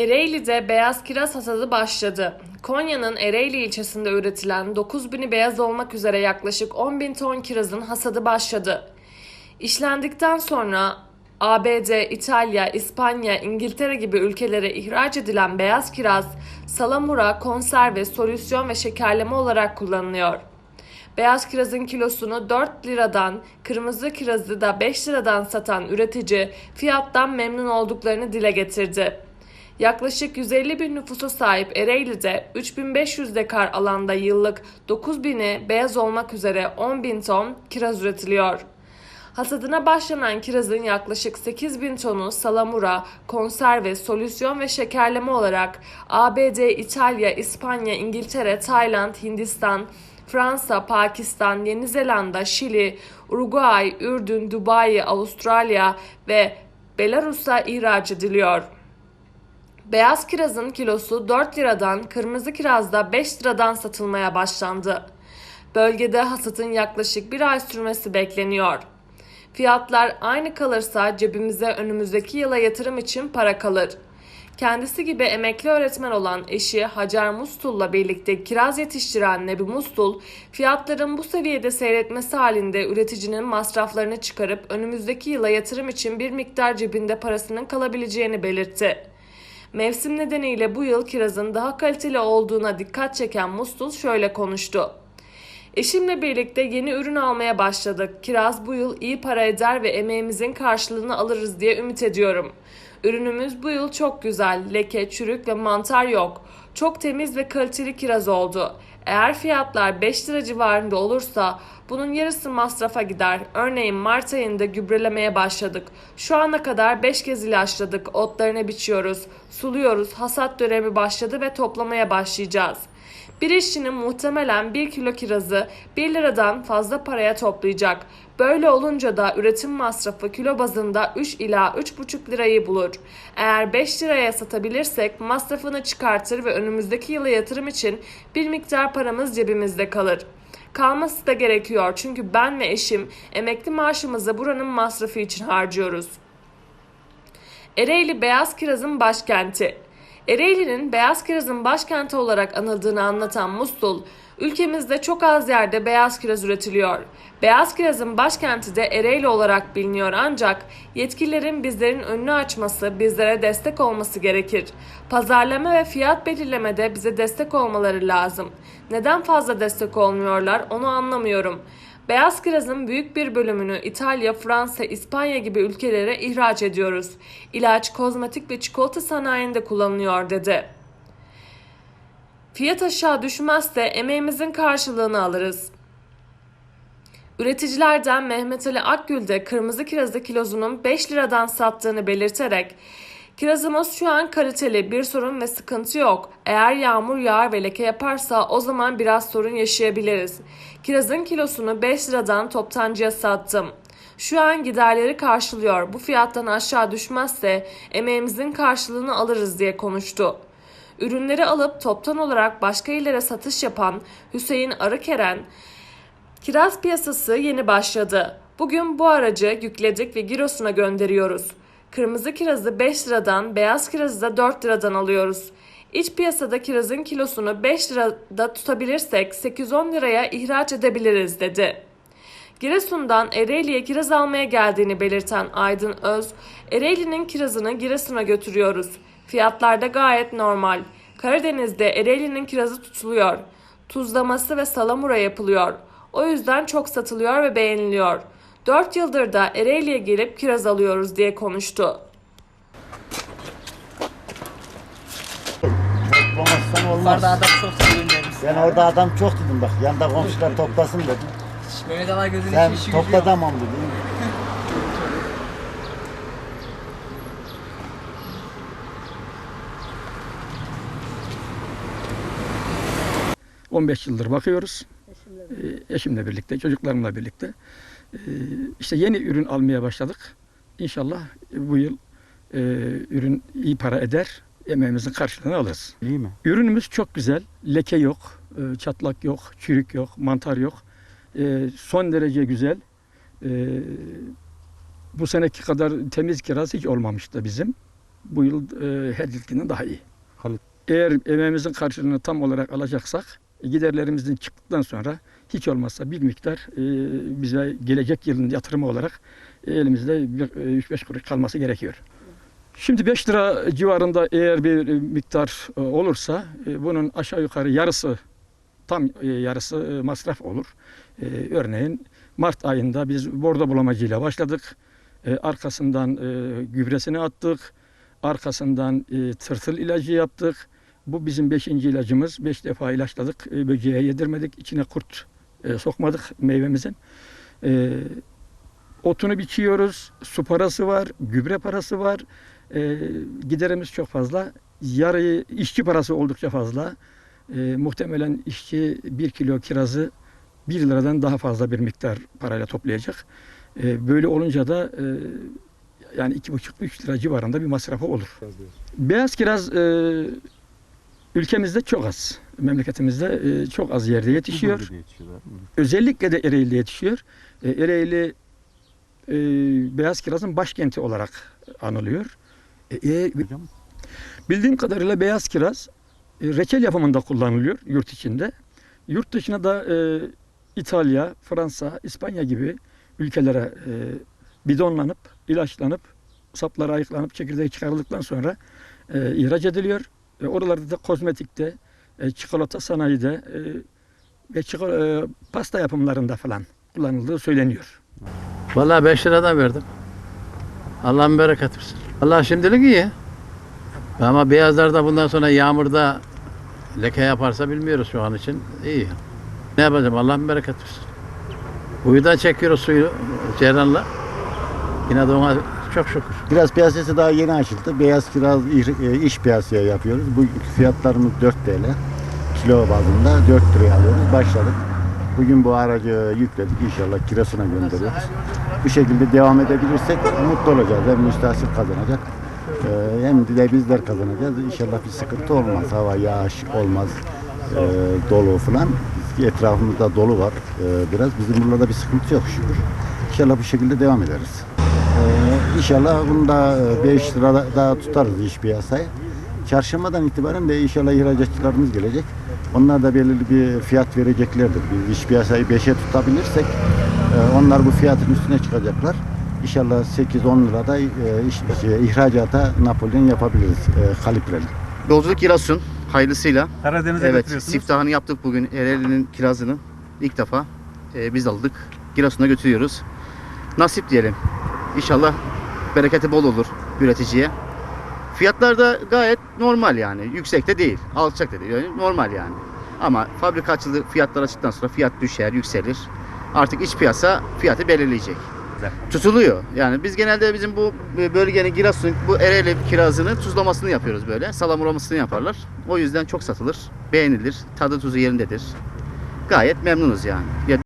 Ereğli'de beyaz kiraz hasadı başladı. Konya'nın Ereğli ilçesinde üretilen 9 bini beyaz olmak üzere yaklaşık 10 bin ton kirazın hasadı başladı. İşlendikten sonra ABD, İtalya, İspanya, İngiltere gibi ülkelere ihraç edilen beyaz kiraz, salamura, konserve, solüsyon ve şekerleme olarak kullanılıyor. Beyaz kirazın kilosunu 4 liradan, kırmızı kirazı da 5 liradan satan üretici fiyattan memnun olduklarını dile getirdi. Yaklaşık 150 bin nüfusa sahip Ereğli'de 3500 dekar alanda yıllık 9 bini beyaz olmak üzere 10 bin ton kiraz üretiliyor. Hasadına başlanan kirazın yaklaşık 8 bin tonu salamura, konserve, solüsyon ve şekerleme olarak ABD, İtalya, İspanya, İngiltere, Tayland, Hindistan, Fransa, Pakistan, Yeni Zelanda, Şili, Uruguay, Ürdün, Dubai, Avustralya ve Belarus'a ihraç ediliyor. Beyaz kirazın kilosu 4 liradan, kırmızı kiraz da 5 liradan satılmaya başlandı. Bölgede hasatın yaklaşık bir ay sürmesi bekleniyor. Fiyatlar aynı kalırsa cebimize önümüzdeki yıla yatırım için para kalır. Kendisi gibi emekli öğretmen olan eşi Hacer Mustul'la birlikte kiraz yetiştiren Nebi Mustul, fiyatların bu seviyede seyretmesi halinde üreticinin masraflarını çıkarıp önümüzdeki yıla yatırım için bir miktar cebinde parasının kalabileceğini belirtti. Mevsim nedeniyle bu yıl kirazın daha kaliteli olduğuna dikkat çeken Mustul şöyle konuştu. Eşimle birlikte yeni ürün almaya başladık. Kiraz bu yıl iyi para eder ve emeğimizin karşılığını alırız diye ümit ediyorum. Ürünümüz bu yıl çok güzel. Leke, çürük ve mantar yok. Çok temiz ve kaliteli kiraz oldu. Eğer fiyatlar 5 lira civarında olursa bunun yarısı masrafa gider. Örneğin Mart ayında gübrelemeye başladık. Şu ana kadar 5 kez ilaçladık. Otlarını biçiyoruz, suluyoruz. Hasat dönemi başladı ve toplamaya başlayacağız. Bir işçinin muhtemelen 1 kilo kirazı 1 liradan fazla paraya toplayacak. Böyle olunca da üretim masrafı kilo bazında 3 ila 3,5 lirayı bulur. Eğer 5 liraya satabilirsek masrafını çıkartır ve önümüzdeki yıla yatırım için bir miktar paramız cebimizde kalır. Kalması da gerekiyor çünkü ben ve eşim emekli maaşımızı buranın masrafı için harcıyoruz. Ereğli beyaz kirazın başkenti. Ereğli'nin beyaz kirazın başkenti olarak anıldığını anlatan Mustul, ülkemizde çok az yerde beyaz kiraz üretiliyor. Beyaz kirazın başkenti de Ereğli olarak biliniyor ancak yetkililerin bizlerin önünü açması, bizlere destek olması gerekir. Pazarlama ve fiyat belirlemede bize destek olmaları lazım. Neden fazla destek olmuyorlar onu anlamıyorum. Beyaz kirazın büyük bir bölümünü İtalya, Fransa, İspanya gibi ülkelere ihraç ediyoruz. İlaç, kozmetik ve çikolata sanayinde kullanılıyor dedi. Fiyat aşağı düşmezse emeğimizin karşılığını alırız. Üreticilerden Mehmet Ali Akgül de kırmızı kirazı kilozunun 5 liradan sattığını belirterek Kirazımız şu an kaliteli, bir sorun ve sıkıntı yok. Eğer yağmur yağar ve leke yaparsa o zaman biraz sorun yaşayabiliriz. Kirazın kilosunu 5 liradan toptancıya sattım. Şu an giderleri karşılıyor. Bu fiyattan aşağı düşmezse emeğimizin karşılığını alırız diye konuştu. Ürünleri alıp toptan olarak başka illere satış yapan Hüseyin Arıkeren, Kiraz piyasası yeni başladı. Bugün bu aracı yükledik ve Giros'una gönderiyoruz. Kırmızı kirazı 5 liradan, beyaz kirazı da 4 liradan alıyoruz. İç piyasada kirazın kilosunu 5 lirada tutabilirsek 8-10 liraya ihraç edebiliriz dedi. Giresun'dan Ereğli'ye kiraz almaya geldiğini belirten Aydın Öz, Ereğli'nin kirazını Giresun'a götürüyoruz. Fiyatlar da gayet normal. Karadeniz'de Ereğli'nin kirazı tutuluyor. Tuzlaması ve salamura yapılıyor. O yüzden çok satılıyor ve beğeniliyor. 4 yıldır da Ereğli'ye gelip kiraz alıyoruz diye konuştu. Toplamazsan olmaz. Yukarıda adam çok sevinirmiş. Ben orada adam çok dedim bak. Yanında komşular toplasın dedim. Mehmet Ali gözünün Sen içi işi topla gücü yok. tamam dedim. 15 yıldır bakıyoruz. Ee, Eşimle birlikte, çocuklarımla birlikte. Ee, İşte yeni ürün almaya başladık. İnşallah bu yıl e, ürün iyi para eder, emeğimizin karşılığını alırız. İyi mi? Ürünümüz çok güzel, leke yok, e, çatlak yok, çürük yok, mantar yok. E, Son derece güzel. E, Bu seneki kadar temiz kiraz hiç olmamıştı bizim. bu yıl e, her yılkinden daha iyi. Halit. Eğer emeğimizin karşılığını tam olarak alacaksak e, giderlerimizin çıktıktan sonra hiç olmazsa bir miktar e, bize gelecek yılın yatırımı olarak e, elimizde bir, e, 3-5 kuruş kalması gerekiyor. Şimdi 5 lira civarında eğer bir e, miktar olursa bunun aşağı yukarı yarısı tam yarısı masraf olur. Örneğin Mart ayında biz bordo bulamacıyla başladık. Arkasından gübresini attık. Arkasından tırtıl ilacı yaptık. Bu bizim beşinci ilacımız. Beş defa ilaçladık. Böceğe yedirmedik. İçine kurt e, sokmadık meyvemizin. E, otunu biçiyoruz. Su parası var. Gübre parası var. E, giderimiz çok fazla. Yarı işçi parası oldukça fazla. E, muhtemelen işçi bir kilo kirazı 1 liradan daha fazla bir miktar parayla toplayacak. E, böyle olunca da e, yani iki buçuk üç lira civarında bir masrafı olur. Beyaz kiraz e, ülkemizde çok az. Memleketimizde e, çok az yerde yetişiyor. Özellikle de Ereğli'de yetişiyor. E, Ereğli e, beyaz kirazın başkenti olarak anılıyor. E, e, Hocam? Bildiğim kadarıyla beyaz kiraz e, reçel yapımında kullanılıyor yurt içinde. Yurt dışına da e, İtalya, Fransa, İspanya gibi ülkelere e, bidonlanıp, ilaçlanıp, sapları ayıklanıp, çekirdeği çıkarıldıktan sonra e, ihraç ediliyor. E, oralarda da kozmetikte, e, çikolata sanayide e, ve çiko- e, pasta yapımlarında falan kullanıldığı söyleniyor. Vallahi 5 liradan verdim. Allah'ın bereket versin. Allah şimdilik iyi. Ama beyazlarda bundan sonra yağmurda leke yaparsa bilmiyoruz şu an için. İyi. Ne yapacağım? Allah'ın bereket versin. Kuyudan çekiyoruz suyu Ceyran'la. Yine de ona çok şükür. Kiraz piyasası daha yeni açıldı. Beyaz kiraz iş- e, iş piyasaya yapıyoruz. Bu fiyatlarımız 4 TL. Kilo bazında 4 liraya alıyoruz. Başladık. Bugün bu aracı yükledik. İnşallah kirasına gönderiyoruz. Bu şekilde devam edebilirsek mutlu olacağız. Hem müstahsil kazanacak. e, Hem de bizler kazanacağız. İnşallah bir sıkıntı olmaz. Hava, yağış olmaz. e, Dolu falan. Etrafımızda dolu var e, biraz. Bizim buralarda bir sıkıntı yok şükür. İnşallah bu şekilde devam ederiz. İnşallah bunu da 5 lira da- daha tutarız iş piyasayı. Çarşambadan itibaren de inşallah ihracatçılarımız gelecek. Onlar da belirli bir fiyat vereceklerdir. Biz iş piyasayı 5'e tutabilirsek e, onlar bu fiyatın üstüne çıkacaklar. İnşallah 8-10 lirada e, iş, şey, ihracata Napolyon yapabiliriz e, kalibreli. Yolculuk Giresun hayırlısıyla. Karadeniz'e Evet, siftahını yaptık bugün. Ereğli'nin kirazını ilk defa e, biz aldık. Giresun'a götürüyoruz. Nasip diyelim. İnşallah bereketi bol olur üreticiye. Fiyatlar da gayet normal yani. Yüksek de değil, alçak da değil. Yani normal yani. Ama fabrika açıldı, fiyatlar açtıktan sonra fiyat düşer, yükselir. Artık iç piyasa fiyatı belirleyecek. Tutuluyor. Yani biz genelde bizim bu bölgenin Giresun, bu Ereğli kirazının tuzlamasını yapıyoruz böyle. Salamuramasını yaparlar. O yüzden çok satılır, beğenilir, tadı tuzu yerindedir. Gayet memnunuz yani. Ya